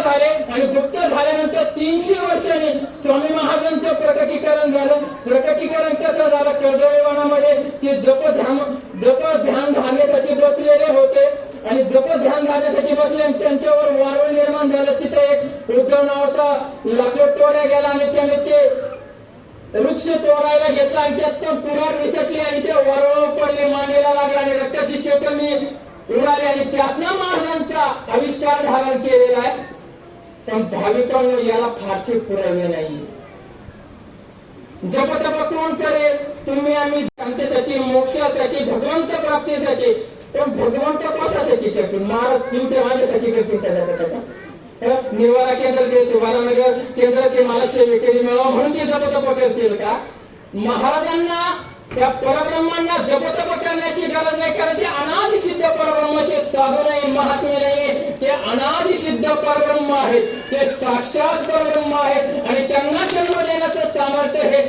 झाले आणि गुप्त झाल्यानंतर तीनशे वर्षांनी स्वामी महाराजांचं प्रकटीकरण झालं. प्रकटीकरण कसं झालं? कर्दळीवनामध्ये ते जप ध्यान जप ध्यान धारण्यासाठी बसलेले होते. आणि जप ध्यान धारण्यासाठी बसले आणि त्यांच्यावर वारुळ निर्माण झालं. तिथे एक उद्धव नावाचा लाकूड तोड्या गेला आणि त्याने ते वृक्ष तोडायला घेतला आणि त्यात तो कुऱ्हाड निसटली आणि ते वरळ पडले मानेला लागला आणि रक्ताची चेतनी उडाली आणि त्यातनं महाराजांचा आविष्कार धारण केलेला आहे. पण भाविकांनो याला फारसे पुरावे नाही जपतप कोण करेल? तुम्ही आम्ही शांतीसाठी मोक्षासाठी भगवंत प्राप्तीसाठी पण भगवंत कशासाठी करतील? महाराज तुमच्या माझ्यासाठी करतील त्याच्या त्याच्या निवारा केंद्र ते शिवारानगर केंद्र ते मला सेवेकरी मिळावा म्हणून ते जप तप करतील का? महाराजांना त्या परब्रह्मांना जपतप करण्याची गरज नाही कारण ते अनादि सिद्ध साधन आहे महात्म्य नाही. महात्मे नाही ते अनादि सिद्ध परब्रह्म आहे ते साक्षात परब्रह्म आहे आणि त्यांना जन्म देण्याचं सामर्थ्य हे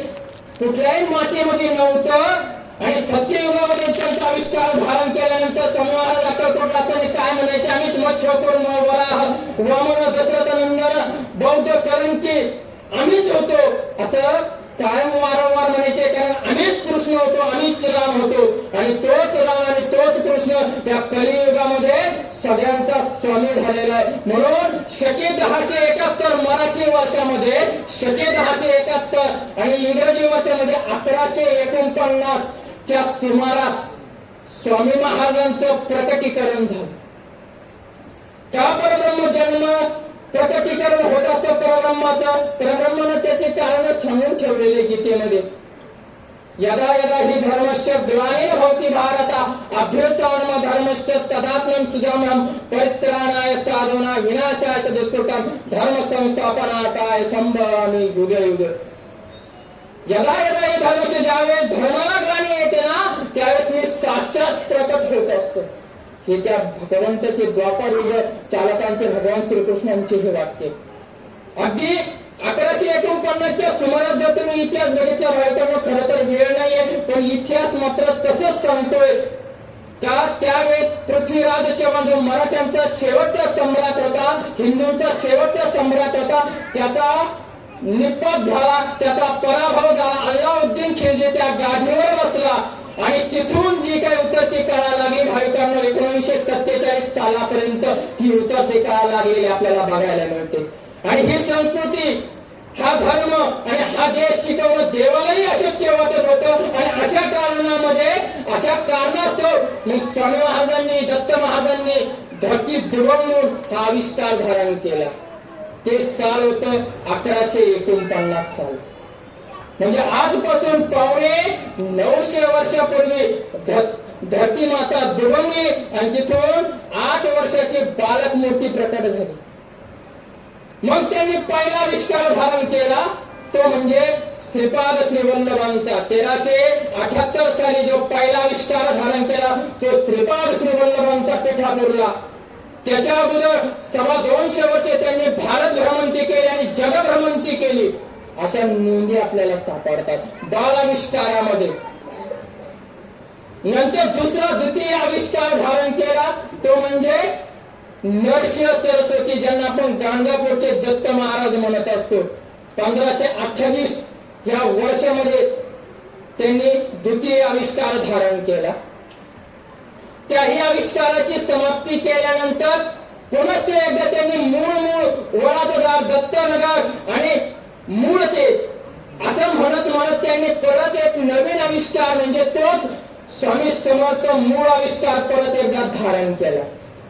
कुठल्याही मातेमध्ये नव्हतं. आणि सत्ययुगामध्ये त्यांचा आविष्कार धारण केल्यानंतर संवाद अक्कलकोट असताना काय म्हणायचे? आम्हीच मच्छपूर वराह वामन दशरथ नंदन बौद्ध करण की आम्हीच होतो असं कायम वारंवार म्हणायचे कारण आम्हीच कृष्ण होतो आम्हीच राम होतो. आणि तोच राम आणि तोच कृष्ण त्या कलियुगामध्ये सगळ्यांचा स्वामी झालेला आहे. म्हणून शके दहाशे एकाहत्तर मराठी वर्षामध्ये शके दहाशे एकाहत्तर आणि इंग्रजी वर्षामध्ये अकराशे एकोणपन्नास च्या सुमारास स्वामी महाराजांचं प्रकटीकरण झालं. का परब्रह्म जन्म प्रकटीकरण होत असतो परब्रह्माचा परब्रह्मानं त्याचे कारण सांगून ठेवलेले गीतेमध्ये. यदा यदा हि धर्मस्य ग्लानिन भवति भारत अभ्युत्थानम धर्मस्य तदात्मन सुजामम परित्राणाय साधूना विनाशाय च धर्म संस्थापनाकाय संभवामी युग युग यदा यदा हे धर्मस्य ज्यावेळेस धर्माला ग्लानी येते ना त्यावेळेस मी साक्षात प्रकट होत असतो. हे त्या भगवंताचे द्वापर युग चालकांचे भगवान श्रीकृष्णांचे हे वाक्य. अगदी अकराशे एकोणपन्नासच्या सुमारास जर तुम्ही इतिहास बघितला भारतानं खर तर वेळ नाहीये पण इतिहास मात्र तसंच सांगतोय. का त्यावेळेस पृथ्वीराज चव्हाण जो मराठ्यांचा शेवटचा सम्राट होता हिंदूंचा शेवटचा सम्राट होता त्याचा निपात झाला त्याचा पराभव झाला. अल्लाउद्दीन खिलजी त्या गादीवर पोहोचला आणि तिथून जी काही उत्तर कळायला लागली. भाविकांना एकोणीसशे सत्तेचाळीस सालापर्यंत ती उत्तर ते कळायला लागलेली आपल्याला बघायला मिळते. आणि ही संस्कृती हा धर्म आणि हा देश टिकवणं देवालाही अशक्य वाटत होतं. आणि अशा कारणामध्ये अशा कारणास्तव मी स्वामी महाराजांनी दत्त महाराजांनी धरती दुबवून हा आविष्कार धारण केला. ते साल होत अकराशे एकोणपन्नास साल. म्हणजे आजपासून पावणे नऊशे वर्षापूर्वी ध- धरती माता दुबंगी आणि तिथून आठ वर्षाची बालक मूर्ती प्रकट झाली. मग त्यांनी पहिला आविष्कार धारण केला तो म्हणजे श्रीपाद श्रीवल्लभांचा. तेराशे अठ्याहत्तर साली जो पहिला आविष्कार धारण केला तो श्रीपाद श्रीवल्लभांचा पिठापूरला त्याच्या अगोदर सव्वा दोनशे वर्षे त्यांनी भारत भ्रमंती केली आणि जगभ्रमंती केली. अशा नोंदी आपल्याला सापडतात. बाल आविष्कारामध्ये नंतर दुसरा द्वितीय आविष्कार धारण केला. तो म्हणजे नरसिंह सरस्वती ज्यांना आपण गाणगापूरचे दत्त महाराज म्हणत असतो. पंधराशे अठ्ठावीस या वर्षामध्ये त्यांनी द्वितीय आविष्कार धारण केला. त्याही आविष्काराची समाप्ती केल्यानंतर पुनश्च एकदा त्यांनी मूळ मूळ वळातदार दत्तनगर आणि मूळ ते असं म्हणत म्हणत त्यांनी परत एक नवीन आविष्कार म्हणजे तोच स्वामी समर्थ मूळ आविष्कार परत एकदा धारण केला.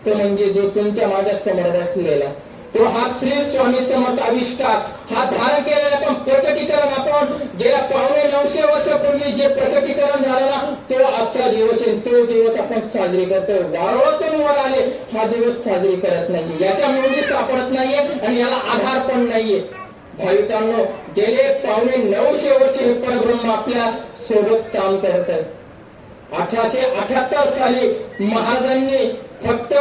तो म्हणजे जो तुमच्या माझ्यासमोर असलेला तो हा श्री स्वामी समर्थ आविष्कार. हा धारण केलेला पण प्रकटीकरण आपण गेल्या पावणे नऊशे वर्षापूर्वी जे प्रकटीकरण झालेला तो आजचा दिवस आहे. तो दिवस आपण साजरी करतो. वारवतून वर आले हा दिवस साजरी करत नाहीये. याच्या नोंदी सापडत नाहीये आणि याला आधार पण नाहीये. मित्रांनो गेले पावणे नऊशे वर्ष हे परब्रह्म आपल्यासोबत काम करत आहे अठराशे अठ्याहत्तर साली महाराजांनी फक्त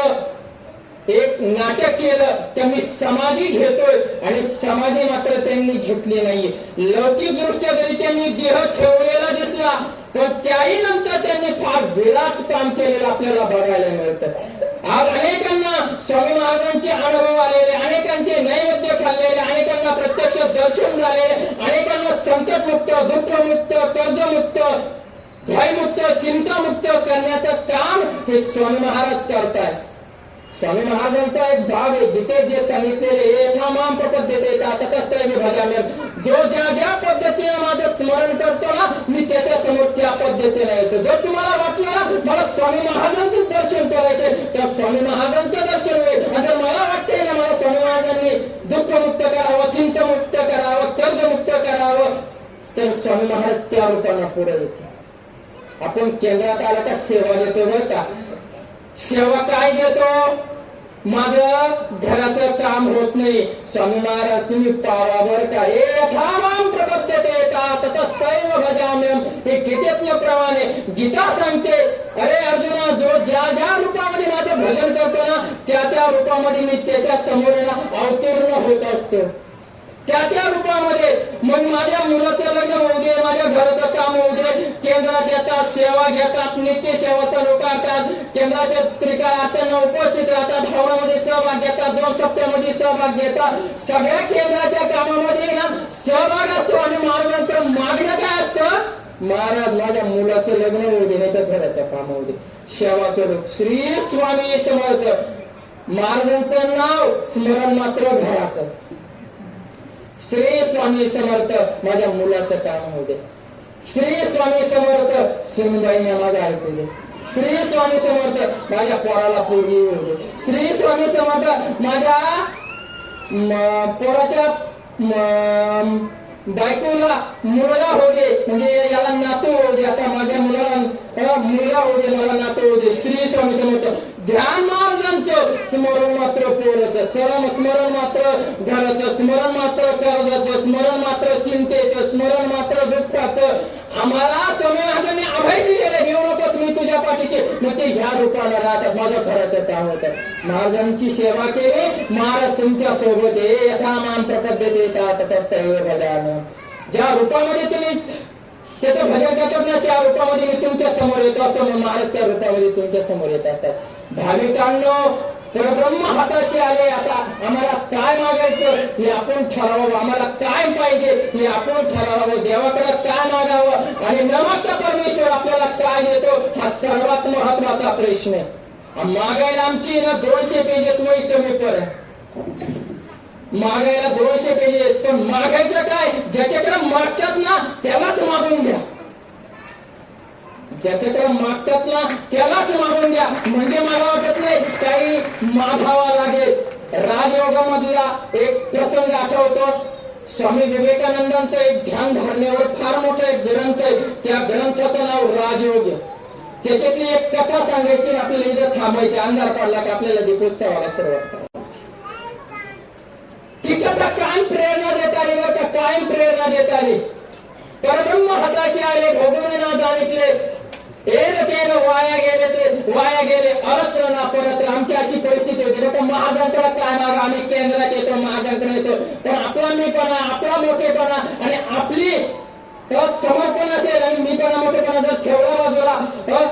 एक नाटक केलं त्यांनी समाधी घेतोय आणि समाधी मात्र त्यांनी घेतली नाही. लौकिक दृष्ट्या जरी त्यांनी देह ठेवलेला दिसला पण त्याही नंतर त्यांनी फार विराट काम केलेलं आपल्याला बघायला मिळतं. आज अनेकांना स्वामी महाराजांचे अनुभव आलेले अनेकांचे नैवेद्य खाल्लेले अनेकांना प्रत्यक्ष दर्शन झाले अनेकांना संकटमुक्त दुःखमुक्त कर्जमुक्त भयमुक्त चिंतामुक्त करण्याचं काम हे स्वामी महाराज करताय स्वामी महाराजांचा एक भाग आहे गीतेत जे सांगितलेले येथा माम प्रपद्यते ततस्तय मी भजाम्य जो ज्या ज्या पद्धतीने माझं स्मरण करतो ना मी त्याच्यासमोर त्या पद्धतीने येतो. जर तुम्हाला वाटलं ना मला स्वामी महाराजांचं दर्शन करायचे स्वामी महाराजांचं दर्शन होईल आणि मला वाटतंय ना मला स्वामी महाराजांनी दुःखमुक्त करावं चिंतामुक्त करावं कर्जमुक्त करावं तर स्वामी महाराज त्या रूपाने पुढे येते आपण केंद्रात आला का सेवा देतो बरं का? सेवा काय देतो? माझं घराचं काम होत नाही. स्वामी महाराज तुम्ही पावा बर का एथामाम का ततस्तैव भजाम्यम. हे गीतेतल्या प्रमाणे गीता सांगते अरे अर्जुना जो ज्या ज्या रूपामध्ये माझं भजन करतो ना त्या त्या रूपामध्ये मी त्याच्यासमोर अवतीर्ण होत असतो. त्या त्या रूपामध्ये मग माझ्या मुलाचं लग्न होऊ दे माझ्या घराचं काम होऊ दे केंद्रात येतात सेवा घेतात नित्य सेवाचा लोक असतात केंद्राच्या त्रिकाळार्थांना उपस्थित राहतात हवामध्ये सहभाग घेतात दोन सप्त्यामध्ये सहभाग घेतात. सगळ्या केंद्राच्या कामामध्ये ना सहभाग असतो आणि मार्ग मागणं काय असतं? महाराज माझ्या मुलाचं लग्न होऊ दे नाही तर घराचं काम होऊ दे. शेवाचं रूप. श्री स्वामी समर्थ. महाराजांचं नाव स्मरण मात्र घराचं. श्री स्वामी समर्थ माझ्या मुलाचं काम होऊ दे. श्री स्वामी समर्थ सुनबाईने माझं ऐकू दे. श्री स्वामी समर्थ माझ्या पोराला पोरगी होऊ दे. श्री स्वामी समर्थ माझ्या पोराच्या बायकोला मुलगा हो दे म्हणजे याला नातू हो दे आता माझ्या मुलाला अ, मुलगा हो दे मला नातू हो दे. श्री स्वामी समर्थ. ध्यान महाराजांचं स्मरण मात्र पोरचं. सरम स्मरण मात्र घराचं स्मरण मात्र कर्जाचं स्मरण मात्र चिंतेचं स्मरण मात्र दुःखाचं. आम्हाला स्वामी महाराजांनी अभय दिलेलं घेऊ नको रूपाला राहतात माझं घराचं काम होतं महाराजांची सेवा केली. महाराज तुमच्यासोबत आहे. यथा मान प्रपद्धती येतात तस्तैव भजानं ज्या रूपामध्ये तुम्ही त्याचं भजन करतात ना त्या रूपामध्ये मी तुमच्यासमोर येतो असतो. महाराज त्या रूपामध्ये तुमच्यासमोर येत असतात. भाविकांनो परब्रह्म हाताशी आले. आता आम्हाला काय मागायचं हे आपण ठरवावं. आम्हाला काय पाहिजे हे आपण ठरवावं. देवाकडे काय मागावं आणि नमस्कार परमेश्वर आपल्याला काय देतो हा सर्वात महत्त्वाचा प्रश्न आहे. मागायला आमची ना दोनशे पेजेस वय कमी पड. मागायला दोनशे पेजेस पण मागायचं काय? ज्याच्याकडे मागतात ना त्यालाच मागून घ्या. ज्याच्याकडे मागतात ना त्यालाच मागून द्या. म्हणजे मला वाटत नाही काही माफावा लागेल. राजयोगामधला एक प्रसंग आठवतो. स्वामी विवेकानंदांचं एक ध्यान धारणेवर फार मोठा एक ग्रंथ आहे. त्या ग्रंथाचं नाव राजयोग त्याच्यातली एक कथा सांगायची आपल्याला इथं थांबायची. अंधार पडला की आपल्याला दीपोत्सवाला सुरुवात करायची. ती काय प्रेरणा देत आली बरं का काय प्रेरणा देत आली. परब्रह्म हाताशी आले भगवंतना जाणितले. एक केलं वाया गेले ते. वाया गेले अरत्र ना परत आमची अशी परिस्थिती होती. बघा महाराजांकडे काय मागा आम्ही केंद्रात येतो महाराजांकडे येतो. पण आपला मीपणा आपला मोठेपणा आणि आपली समर्पण असेल आणि मीपणा मोठेपणा जर ठेवला बाजूला अ,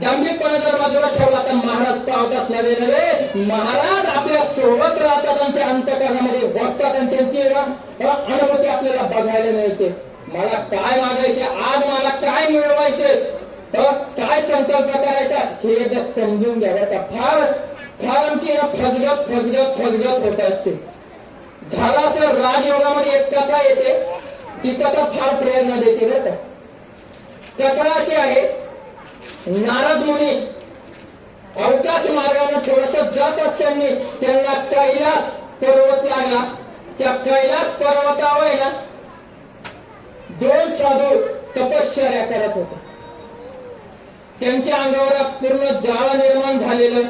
दांभिकपणा जर बाजूला ठेवला तर महाराज पावतात नव्हे नव्हे महाराज आपल्यासोबत राहतात आणि त्या अंतकरणामध्ये बसतात आणि त्यांची अनुभूती आपल्याला बघायला मिळते. मला काय मागायचे आज मला काय मिळवायचे? काय संकल्प करायचा? हे एकदा समजून घ्या बरं का. फार फार आमची फजगत फजगत फजगत होत असते. झाला असं राजयोगामध्ये एक कथा येते. ती कथा फार प्रेरणा देते बरं का. कथा अशी आहे नारद मुनी अवकाश मार्गाने थोडस जात असताना त्यांना कैलास पर्वत लागला. त्या कैलास पर्वतावर ना दोन साधू तपश्चर्या करत होते. त्यांच्या अंगावर पूर्ण जाळ निर्माण झालेलं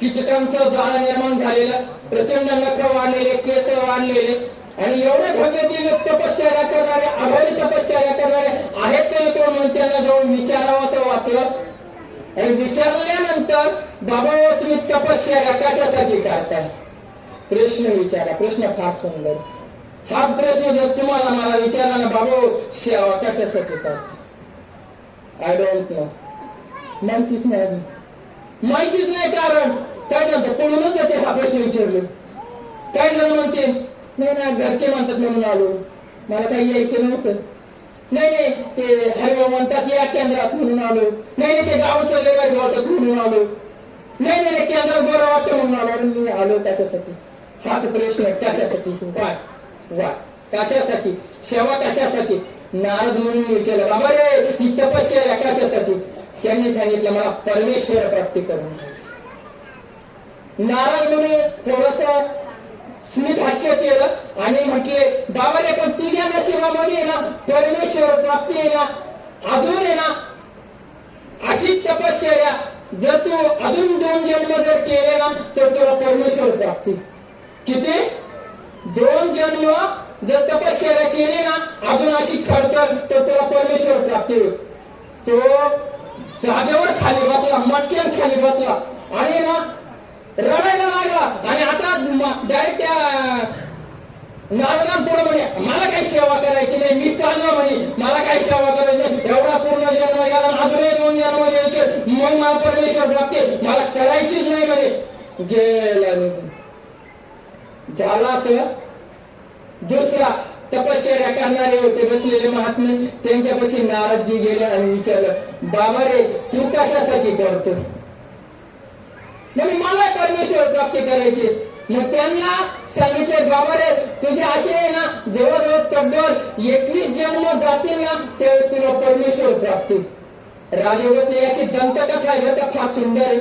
कीटकांचं जाळ निर्माण झालेलं प्रचंड नख वाढलेले केस वाढलेले आणि एवढे भव्य दिव्य तपश्चर्या करणारे आभारी तपश्चर्या करणारे आहेत ते तो म्हणून त्यांना जाऊन विचारावं असं वाटलं. आणि विचारल्यानंतर बाबा हो, तुम्ही तपश्चर्या कशासाठी करताय? प्रश्न विचारा प्रश्न फार सुंदर. हा प्रश्न जर तुम्हाला मला विचारला ना बाबा हो, सेवा कशासाठी करता आय डोंट नो माहितीच नाही अजून. माहितीच नाही कारण काय झालं पळूनच जाते हा प्रश्न विचारले. काय झालं म्हणते? नाही ना घरचे म्हणतात म्हणून आलो. मला काही यायचं नव्हतं. नाही नाही ते हरिभाऊ म्हणतात या केंद्रात म्हणून आलो. नाही नाही ते गावचं लेवर होतात म्हणून आलो. नाही नाही नाही, केंद्रात बरं वाटतं म्हणून आलो. आणि मी आलो कशासाठी? हाच प्रश्न आहे, कशासाठी? वाय वा कशासाठी? सेवा कशासाठी? नारद म्हणून विचारलं बाबा रे ही तपस्या आहे कशासाठी? त्यांनी सांगितलं मला परमेश्वर प्राप्ती करून नारद मुनी थोडस स्मित हास्य केलं आणि म्हटले बाबा रे पण तुझ्या नशिबामध्ये ना. परमेश्वर प्राप्ती आहे ना. अजून आहे ना. अशीच तपश्चर्या जर तू अजून दोन जन्म जर केले ना तर तुला परमेश्वर प्राप्ती. किती? दोन जन्म जर तपश्चर्या केली ना अजून अशी खडतर तर तुला परमेश्वर प्राप्ती तो जागेवर खाली बसला मटक्यान खाली बसला. आणि ना रडायला लागला. आणि आता डायरेक्ट त्या नारदां पूर्ण म्हणे मला काही सेवा करायची नाही मी चाललो म्हणे. मला काही सेवा करायची एवढा पूर्ण जन्म गेला आणि अजूनही दोन जन्म द्यायचे मग मला परमेश्वर लागते. मला करायचीच नाही म्हणे. गेला झाला असं दुसरा तपश्चर्या करणारे होते बसलेले महात्मे त्यांच्यापाशी नारदजी गेले आणि विचारलं बाबा रे तू कशासाठी करतो म्हणजे मला परमेश्वर प्राप्ती करायची. मग त्यांना सांगितले बाबा रे तुझे असे आहे ना जवळजवळ तब्बल एकवीस जन्म जातील ना ते तुला परमेश्वर प्राप्ती राजयोगातली अशी दंतकथा आहे फार सुंदर आहे.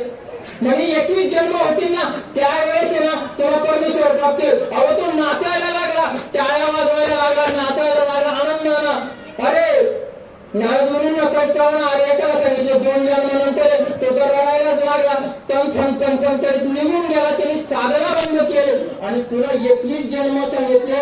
म्हणजे एकवीस जन्म होतील ना त्यावेळेस ना तुला परमेश्वर प्राप्ती अहो तो नाचायला लागला. टाळ्या वाजवायला लागला नाचायला लागला. आनंदानं अरे नारद म्हणून काही कळणार एकाला सांगितलं दोन जन्मानंतर तो तर रडायलाच लागला. तन फन फन फन तरी निघून गेला. त्याने साधना बंद केली. आणि तुला एकवीस जन्म सांगितले.